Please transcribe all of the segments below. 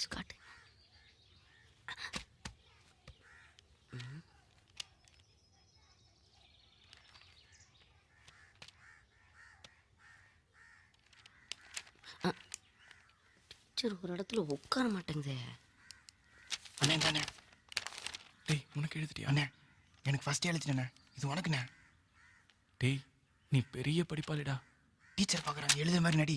Ice காட்டு. Teacher ஒரு இடத்துல உட்கார மாட்டேங்குதே. அண்ணே தானே டேய் உனக்கு எழுதிட்டியா? அண்ணே எனக்கு ஃபர்ஸ்ட் எழுதிட்டேண்ணே இது உனக்குண்ணே. டேய் நீ பெரிய படிப்பாளிடா. டீச்சர் பார்க்குறாங்க எழுதுற மாதிரி நடி.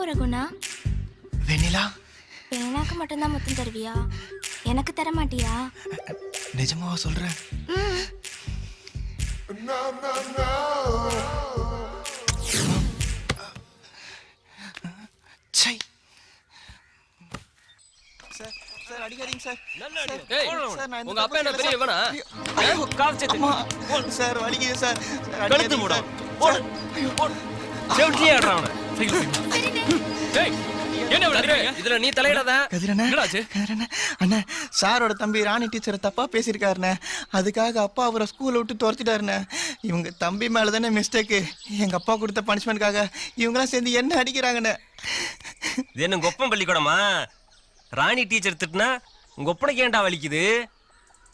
எங்க போற குணா வெண்ணிலா? பேனாக்கு மட்டும்தான் முத்தம் தருவியா? எனக்கு தர மாட்டியா? நிஜமாவா சொல்கிறேன் சை சார் சார் அடிக்காதீங்க சார். இந்த உங்க அப்பா என்ன பெரிய இவனா? அம்மா. சார் வலிக்குது சார். சார், கழுத்து அடிக்காதீங்க மூடு. சார். போடு. ஐயோ, செவிட்டியே ஆடுறான். சைக்கிள் என்ன விளையாடுறீங்க? இதுல நீ தலையிடாத. கதிரண்ணே என்னடாச்சு? கதிரண்ணே அண்ணே சாரோட தம்பி ராணி டீச்சரை தப்பா பேசியிருக்காருண்ணே. அதுக்காக அப்பா அவரை ஸ்கூலை விட்டு துரத்திட்டாருண்ணே. இவங்க தம்பி மேல தானே மிஸ்டேக்கு எங்க அப்பா கொடுத்த பனிஷ்மெண்ட்காக இவங்கெல்லாம் சேர்ந்து என்ன அடிக்கிறாங்கண்ணே? இது என்ன கொப்பம் பள்ளிக்கூடமா? ராணி டீச்சர் திட்டினா உங்க ஒப்பனுக்கு ஏன்டா வலிக்குது?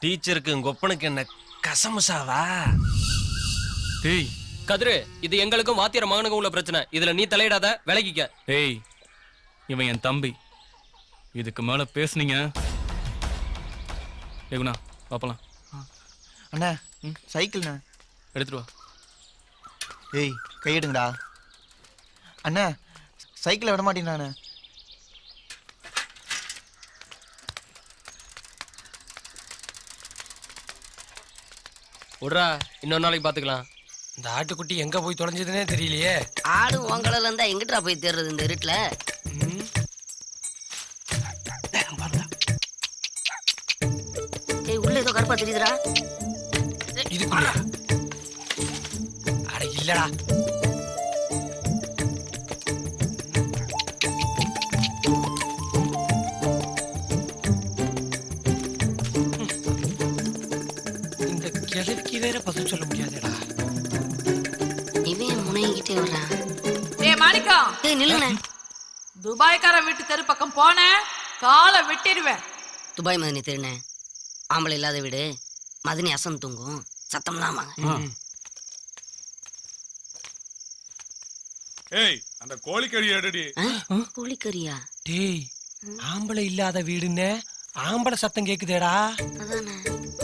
டீச்சருக்கு உங்க ஒப்பனுக்கு என்ன கசமுசாவா? டேய் கதிரு இது எங்களுக்கும் வாத்தியார மகனுக்கும் உள்ள பிரச்சனை. இதுல நீ தலையிடாத விலகிக்க. ஏய் இவன் என் தம்பி. இதுக்கு மேல பேசுனீங்க. ஏகுணா பாப்பலாம் அண்ணே சைக்கிள்ண்ணே. எடுத்துட்டு வா. ஏய் கையிடுங்கடா. அண்ணே சைக்கிளை விட மாட்டேங்கண்ணே விட்றா இன்னொரு நாளைக்கு பாத்துக்கலாம். இந்த ஆட்டுக்குட்டி எங்க போய் தொலைஞ்சதுன்னே தெரியலையே. ஆடு உங்களல இருந்தா எங்கிட்டா போய் தேடுறது இந்த இருட்டுல? ஏய் உள்ள ஏதோ கருப்பா தெரியுதுடா. இதுக்குள்ளயா? அட இல்லடா. இந்த கிழவிக்கு வேற பதில் சொல்ல முடியாதுடா. முனைகிட்டே வர்றான் டேய் மாணிக்கம். ஏய் நில்லுண்ணே. துபாய்க்கார வீட்டு தெரு பக்கம் போன காலை வெட்டிடுவேன். துபாய் மதினி தெரியுண்ணே ஆம்பளை இல்லாத வீடு. மதினி அசம் தூங்கும். சத்தம்லாம் வாங்க. ஏய் அந்த கோழிக்கறி எடுடி? கோழிக்கறியா? டேய் ஆம்பளை இல்லாத வீடுன்னு ஆம்பளை சத்தம் கேக்குதேடா. அதானே.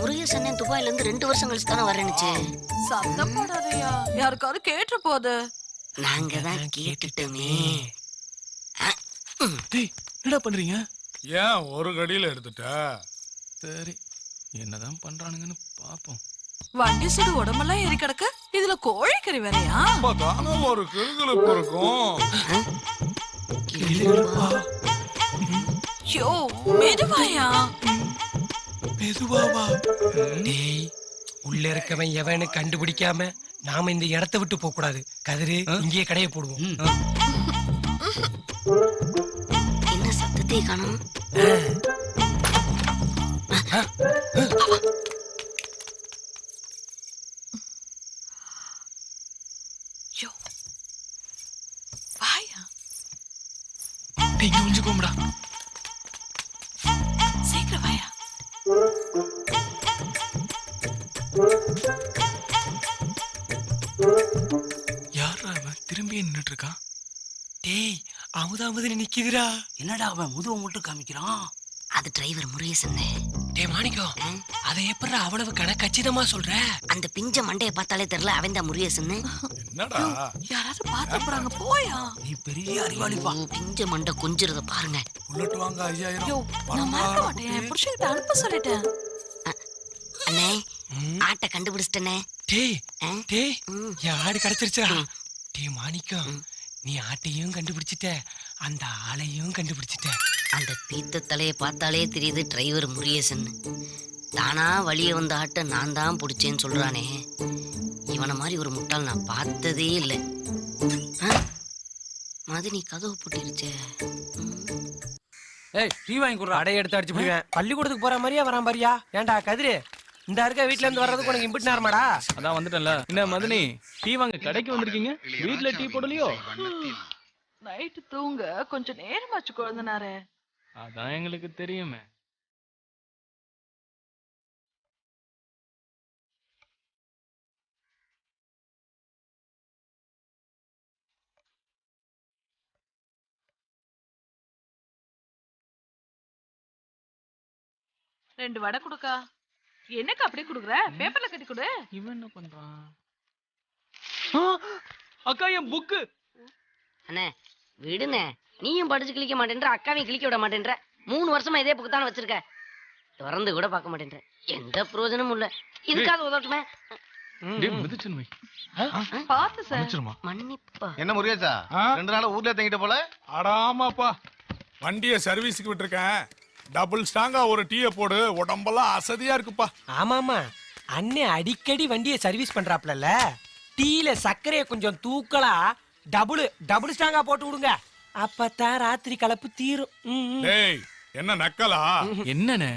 முருகேசன் அண்ணன் துபாயில இருந்து ரெண்டு வருஷம் கழிச்சு தானே வரேனுச்சு சத்தம் போடாதயா யாருக்காவது கேட்டு போகுது நாங்க தான் கேட்டுட்டோமே. டேய் என்னடா பண்றீங்க? ஏன் ஒரு கடியில எடுத்துட்ட? சரி. என்னதான் பண்றானுங்கன்னு பாப்போம். வண்டி சுடு உடம்பெல்லாம் ஏறி கிடக்கு. இதுல கோழிக்கறி வேறையா? தாங்க ஒரு கிளுகிழுப்பு இருக்கும். யோ மெதுவாயா? மெதுவாவா? டேய் உள்ள இருக்கவன் எவன்னு கண்டுபிடிக்காம நாம இந்த இடத்த விட்டு போக கூடாது. கதிரு இங்கேயே கடையை போடுவோம். என்ன சத்தத்தை காணும்? யோ வாயா? இங்க ஒளிஞ்சுக்கோம்டா திரும்பி நின்னுட்டு இருக்கான் டேய் அமுதா அமுதனி நிக்குதுடா. என்னடா அவன் முதுவை மட்டும் காமிக்கிறான்? அது டிரைவர் முருகேசன். டேய் மாணிக்கம் அதை எப்படி அவ்வளவு கணக்கச்சிதமா சொல்ற? அந்த பிஞ்ச மண்டையை பார்த்தாலே தெரியல அவன் தான் முருகேசன். என்னடா? யாராவது பாத்து போறாங்க போயா? நீ பெரிய அறிவாளிப்பா. பிஞ்ச மண்டை கொஞ்சிறத பாருங்க. புல்லட் வாங்க ஐயாயிரம். நான் மறக்க மாட்டேன். புருஷன்கிட்ட அனுப்ப சொல்லிட்டேன். அண்ணே ஆட்டை கண்டுபிடிச்சிட்டனே. டேய் ஆ? டேய் ம். என் டேய் மாணிக்கம் நீ ஆட்டையும் கண்டுபிடிச்சிட்ட அந்த ஆளையும் கண்டுபிடிச்சிட்ட. அந்த பீத்த தலையை பார்த்தாலே தெரியுது டிரைவர் முருகேசன். தானா வழிய வந்த ஆட்டை நான் தான் பிடிச்சேன்னு சொல்றானே. இவனை மாதிரி ஒரு முட்டாள் நான் பார்த்ததே இல்லை. மதினி கதவு பூட்டிருச்சே. ம். ஏய் டீ வாங்கி கொடுறா. அடைய எடுத்து அடிச்சு போடுவேன். பள்ளிக்கூடத்துக்கு போற மாதிரியா வரான் பாரியா? ஏன்டா கதிரு? இந்த இருக்க வீட்ல இருந்து வர்றதுக்கு உனக்கு இம்பிட்டு நேரமாடா? அதான் வந்துட்டேன்ல. என்ன மதனி டீ வாங்க கடைக்கு வந்திருக்கீங்க? வீட்ல டீ போடலையோ? நைட்டு தூங்க கொஞ்சம் நேரமாச்சு குழந்தனாரே. அதான் எங்களுக்கு தெரியுமே. ரெண்டு வடை கொடுக்கா. என்னக்கா அப்படி குடுக்குற? பேப்பர்ல கட்டி கொடு. இவன் என்ன பண்றான்? அக்கா என் புக்கு. அண்ணே விடுண்ணே. நீயும் படிச்சு கிழிக்க மாட்டேன்ற அக்காவையும் கிழிக்க விட மாட்டேன்ற. மூணு வருஷமா இதே புக்கு தானே வச்சிருக்க. திறந்து கூட பார்க்க மாட்டேன்ற. எந்த பிரயோஜனமும் இல்ல. இதுக்காக மிதிச்சுன்னு வை பாத்து சார். மன்னிப்பா என்ன முருகேசா? ரெண்டு நாள் ஊர்ல தங்கிட்ட போல? அடாமாப்பா. வண்டியை சர்வீஸுக்கு விட்டுருக்கேன். டபுள் ஸ்ட்ராங்கா ஒரு டீயை போடு. உடம்பெல்லாம் அசதியா இருக்குப்பா. ஆமாமா அண்ணே அடிக்கடி வண்டியை சர்வீஸ் பண்றாப்லல டீல சர்க்கரையை கொஞ்சம் தூக்கலா டபுள் டபுள் ஸ்ட்ராங்கா போட்டு விடுங்க. அப்பதான் ராத்திரி கலப்பு தீரும். ம், ம். டேய் என்ன நக்கலா? என்னண்ணே?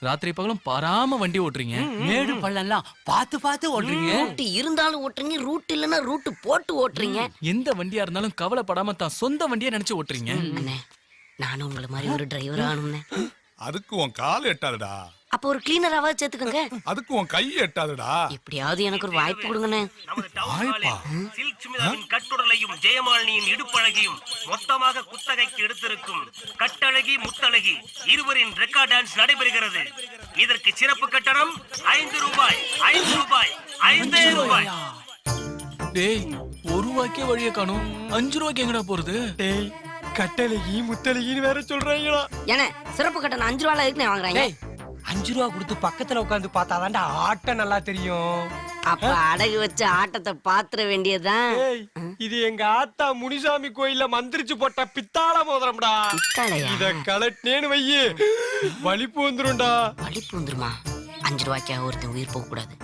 ராத்திரி பகலும் பாராம வண்டி ஓட்டுறீங்க. மேடு பள்ளம்லாம் பார்த்து பார்த்து ஓடுறீங்க ரூட்டு இருந்தாலும் ஓட்டுறீங்க ரூட் இல்லைன்னா ரூட்டு போட்டு ஓட்டுறீங்க. எந்த வண்டியா இருந்தாலும் கவலைப்படாம தான் சொந்த வண்டியா நினைச்சு ஓட்டுறீங்க. அண்ணே. நானும் உங்களை மாதிரி ஒரு டிரைவர் ஆகணும்னே. அதுக்கு உன் கால் எட்டாதுடா. அப்போ ஒரு கிளீனராவது சேர்த்துக்கோங்க. அதுக்கு உன் கை எட்டாதுடா. எப்படியாவது எனக்கு ஒரு வாய்ப்பு கொடுங்கண்ணே. ஹாலில் சில்க் சுமிதாவின் கட்டுடலையும் ஜெயமாலினியின் இடுப்பழகியும் மொத்தமாக குத்தகைக்கு எடுத்திருக்கும் கட்டழகி முத்தழகி இருவரின் ரெக்கார்ட் டான்ஸ் நடைபெறுகிறது. இதற்கு சிறப்பு கட்டணம் ஐந்து ரூபாய் ஐந்து ரூபாய் ஐந்தே ரூபாய்? டேய் ஒரு ரூபாய்க்கே வழிய காணும். அஞ்சு ரூபாய்க்கு எங்கடா போறது? டேய் கட்டளைகி முத்தலகின்னு வேற சொல்றாங்களா ஏண்ணே சிறப்பு கட்டணம் அஞ்சு ரூபாய் எதுக்குண்ணே வாங்குறாங்க டேய் அஞ்சு ரூபா கொடுத்து பக்கத்துல உட்காந்து பார்த்தாதான்டா ஆட்டம் நல்லா தெரியும். அப்ப அடகு வச்ச ஆட்டத்தை பாத்திர வேண்டியதுதான். ஏய், இது எங்க ஆத்தா முனிசாமி கோயில்ல மந்திரிச்சு போட்ட பித்தாள மோதிரம்டா. பித்தாளையா? இத கலட்டினேன்னு வையி. வலிப்பு வந்துரும்டா. வலிப்பு வந்துருமா? அஞ்சு ரூபாய்க்காக ஒருத்தன் உயிர் போக கூடாது